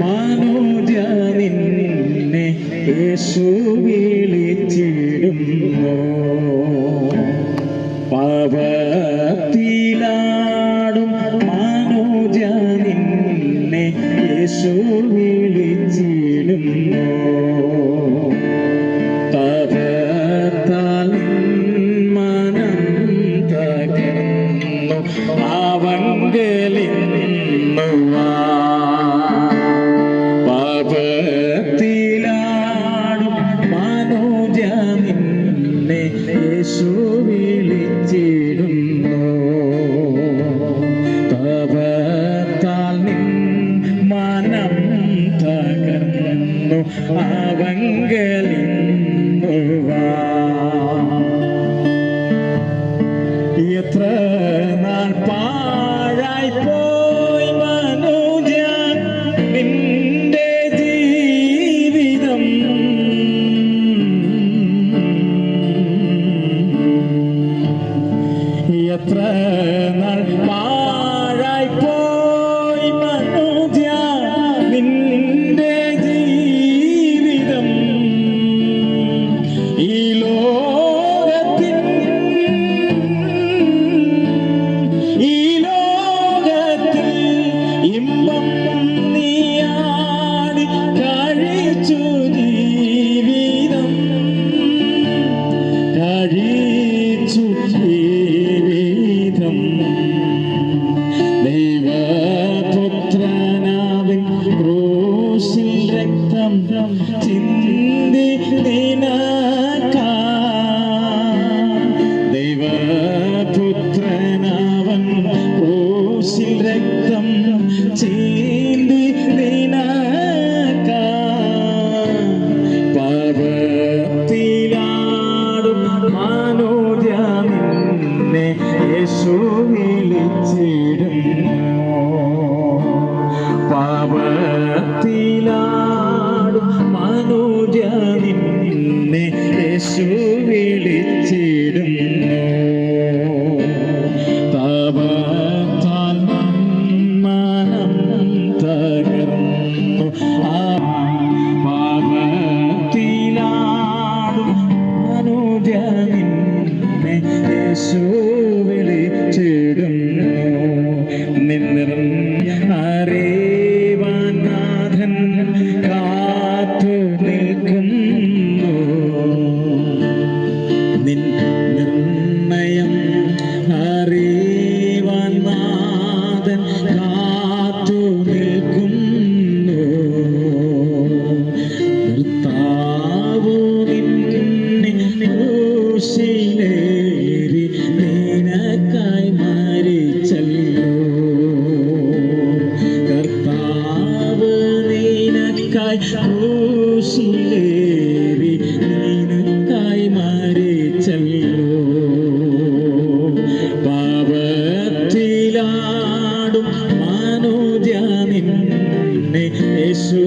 മനോജ നിന്നെ യേശു വിളിച്ചിടുന്നു. പവ Good. യേശു വിളിച്ചിടും കുരിശിലേറി നിനക്കായി മരിച്ചല്ലോ. കർത്താവ് നിനക്കായി കുരിശിലേറി നിനക്കായി മരിച്ചല്ലോ. പാപത്തിലാടും മാനോദ്യ നിന്നെ യേശു